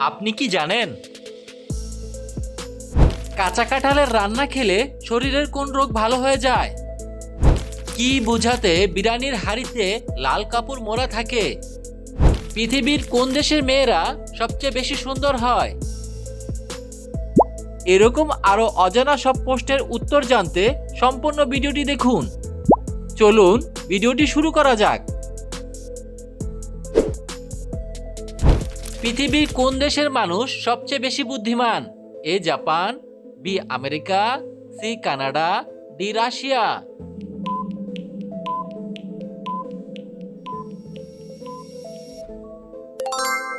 আপনি কি জানেন? কাঁচা কাঁঠালের রান্না খেলে শরীরের কোন রোগ ভালো হয়ে যায়? কি বোঝাতে বিরানির হাড়িতে লাল কাপড় মোড়া থাকে? পৃথিবীর কোন দেশের মেয়েরা সবচেয়ে বেশি সুন্দর হয়? এরকম আরও অজানা সব প্রশ্নের উত্তর জানতে সম্পূর্ণ ভিডিওটি দেখুন। চলুন, ভিডিওটি শুরু করা যাক। পৃথিবীর কোন দেশের মানুষ সবচেয়ে বেশি বুদ্ধিমান? A Japan, B America, C Canada, D Russia.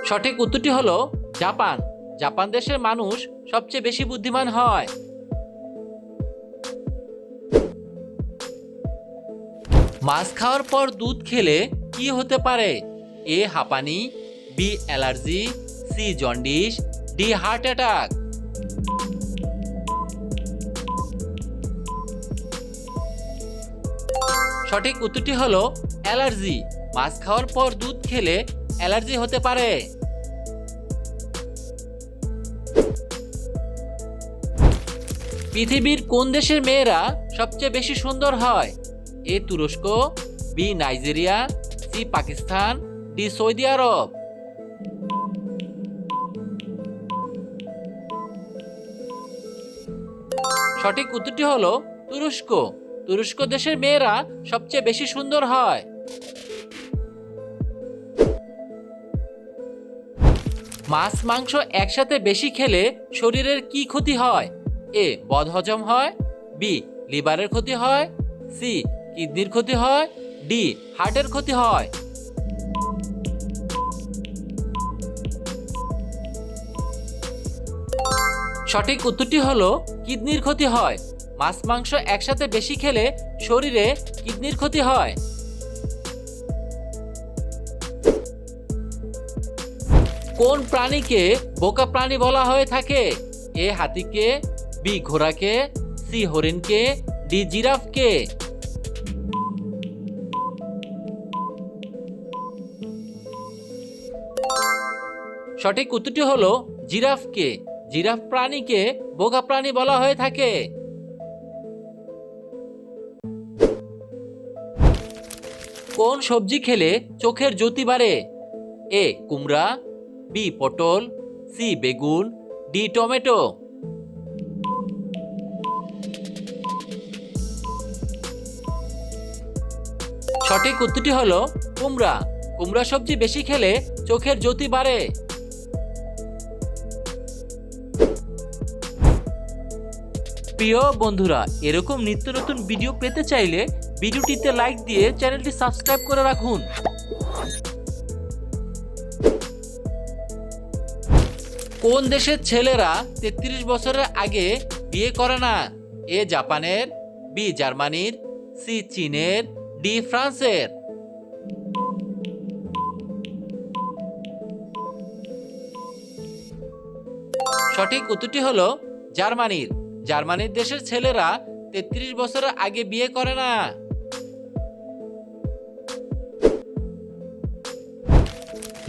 সঠিক উত্তরটি হলো জাপান। জাপান দেশের মানুষ সবচেয়ে বেশি বুদ্ধিমান হয়। মাছ খাওয়ার পর দুধ খেলে কি হতে পারে? এ হাঁপানি B allergy, C jaundice, D heart attack. সঠিক উত্তরটি হলো অ্যালার্জি। মাছ খাওয়ার পর দুধ খেলে অ্যালার্জি হতে পারে। পৃথিবীর কোন দেশের মেয়েরা সবচেয়ে বেশি সুন্দর হয়? এ তুরস্ক, B Nigeria, C Pakistan, D Saudi Arab. সঠিক উত্তরটি হলো তুরস্ক। তুরস্ক দেশের মেয়েরা সবচেয়ে বেশি সুন্দর হয়। মাছ, মাংস একসাথে বেশি খেলে শরীরের কি ক্ষতি হয়? এ, বদহজম হয়। বি, লিভারের ক্ষতি হয়। সি, কিডনির ক্ষতি হয়। ডি, হার্টের ক্ষতি হয়। সঠিক উত্তরটি হলো কিডনির ক্ষতি হয়। মাছ, মাংস একসাথে বেশি খেলে শরীরে কিডনির ক্ষতি হয়। কোন প্রাণীকে বোকা প্রাণী বলা হয়ে থাকে? এ, হাতিকে, বি, ঘোড়াকে, সি, হরিণকে, ডি, জিরাফকে। সঠিক উত্তরটি হলো জিরাফকে। জিরাফ প্রাণীকে বোকা প্রাণী বলা হয়ে থাকে। কোন সবজি খেলে চোখের জ্যোতি বাড়ে? এ, কুমড়া, বি, পটল, সি, বেগুন, ডি, টমেটো। সঠিক উত্তরটি হলো কুমড়া। কুমড়া সবজি বেশি খেলে চোখের জ্যোতি বাড়ে। প্রিয় বন্ধুরা, এরকম নিত্য নতুন ভিডিও পেতে চাইলে ভিডিওটিতে লাইক দিয়ে চ্যানেলটি সাবস্ক্রাইব করে রাখুন। কোন দেশের ছেলেরা তেত্রিশ বছরের আগে বিয়ে করে না? এ জাপানের বি জার্মানির সি চীনের ডি ফ্রান্সের। সঠিক উত্তরটি হলো জার্মানির। জার্মানির দেশের ছেলেরা তেত্রিশ বছরের আগে বিয়ে করে না।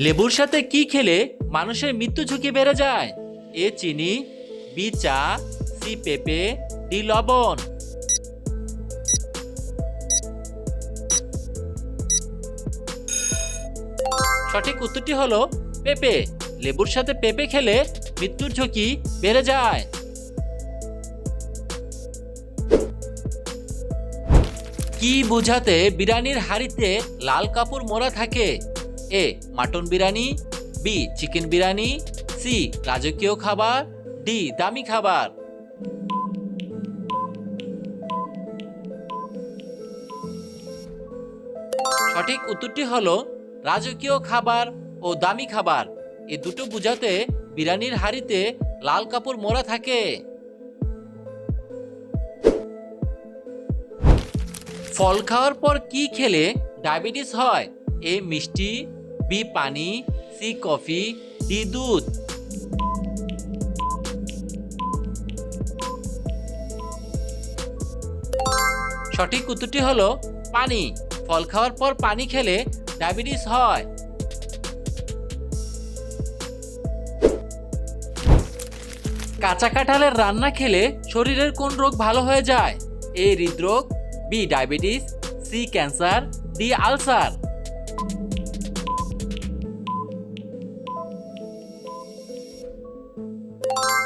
লেবুর সাথে কি খেলে মানুষের মৃত্যু ঝুঁকি বেড়ে যায়? এ চিনি, বি চা, সি পেঁপে, ডি লবণ। সঠিক উত্তরটি হলো পেঁপে। লেবুর সাথে পেঁপে খেলে মৃত্যুর ঝুঁকি বেড়ে যায়। কি বুঝাতে বিরিয়ানির হাড়িতে লাল কাপড় মোড়া থাকে? A, mutton biryani, B, chicken biryani, C, রাজকীয় খাবার, ডি, দামি খাবার। সঠিক উত্তরটি হলো রাজকীয় খাবার ও দামি খাবার। এ দুটো বুঝাতে বিরিয়ানির হাড়িতে লাল কাপড় মোড়া থাকে। ফল খাওয়ার পর কি খেলে ডায়াবেটিস হয়? এ মিষ্টি, বি পানি, সি কফি, ডি দুধ। সঠিক উত্তরটি হলো পানি। ফল খাওয়ার পর পানি খেলে ডায়াবেটিস হয়। কাঁচা কাঁঠালের রান্না খেলে শরীরের কোন রোগ ভালো হয়ে যায়? এ হৃদরোগ B diabetes C cancer D ulcer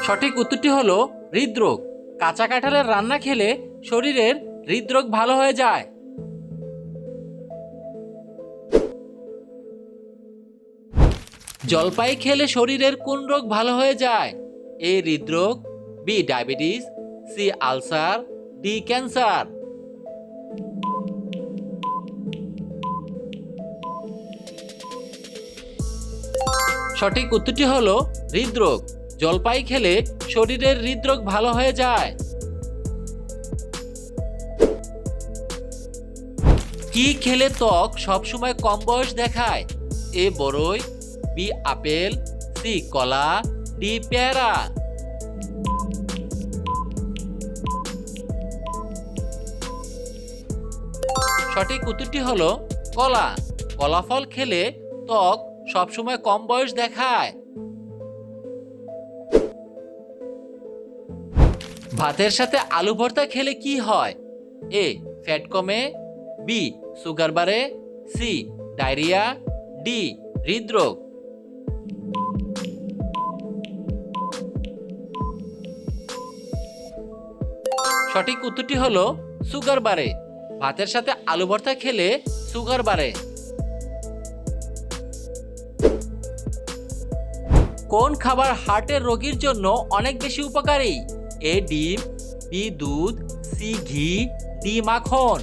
সঠিক উত্তরটি হলো হৃদরোগ। কাঁচা কাঁঠালের রান্না খেলে শরীরের হৃদরোগ ভালো হয়ে যায়। জলপাই খেলে শরীরের কোন রোগ ভালো হয়ে যায়? এ হৃদরোগ, B diabetes, C ulcer, D cancer. সঠিক উত্তরটি হল হৃদরোগ। জলপাই খেলে শরীরের হৃদরোগ ভালো হয়ে যায়। কি খেলে ত্বক সবসময় কম বয়স দেখায়? এ বড়ই বি আপেল, সি কলা, ডি পেয়ারা। সঠিক উত্তরটি হল কলা। কলা ফল খেলে ত্বক সবসময় কম বয়স দেখায়। ভাতের সাথে আলু ভর্তা খেলে কি হয়? এ, ফ্যাট কমে। বি, সুগার বাড়ে। C, diarrhoea. ডি, হৃদরোগ। সঠিক উত্তরটি হলো সুগার বাড়ে। ভাতের সাথে আলু ভর্তা খেলে সুগার বাড়ে। কোন খাবার হার্টের রোগীর জন্য অনেক বেশি উপকারী? এ ডিম, বি দুধ, সি ঘি, ডি মাখন।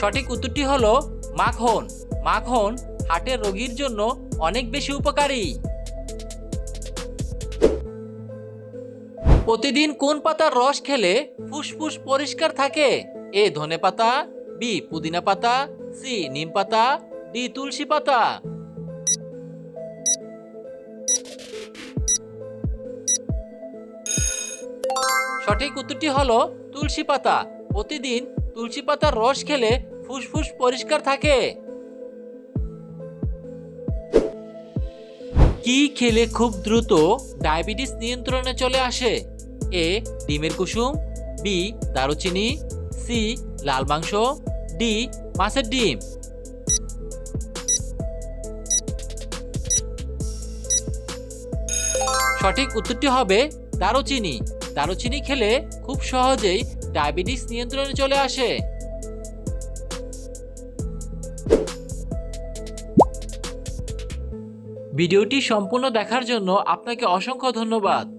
সঠিক উত্তরটি হলো মাখন। মাখন হার্টের রোগীর জন্য অনেক বেশি উপকারী। প্রতিদিন কোন পাতার রস খেলে ফুসফুস পরিষ্কার থাকে? এ ধনে পাতা, বি পুদিনা পাতা, সি নিম পাতা, ডি তুলসী পাতা। সঠিক উত্তরটি হলো তুলসী পাতা। প্রতিদিন তুলসী পাতার রস খেলে ফুসফুস পরিষ্কার থাকে। কি খেলে খুব দ্রুত ডায়াবেটিস নিয়ন্ত্রণে চলে আসে? এ, ডিমের কুসুম, বি, দারুচিনি, সি, লাল মাংস, ডি, মাছের ডিম। সঠিক উত্তরটি হবে দারুচিনি। দারুচিনি খেলে খুব সহজেই ডায়াবেটিস নিয়ন্ত্রণে চলে আসে। ভিডিওটি সম্পূর্ণ দেখার জন্য আপনাকে অসংখ্য ধন্যবাদ।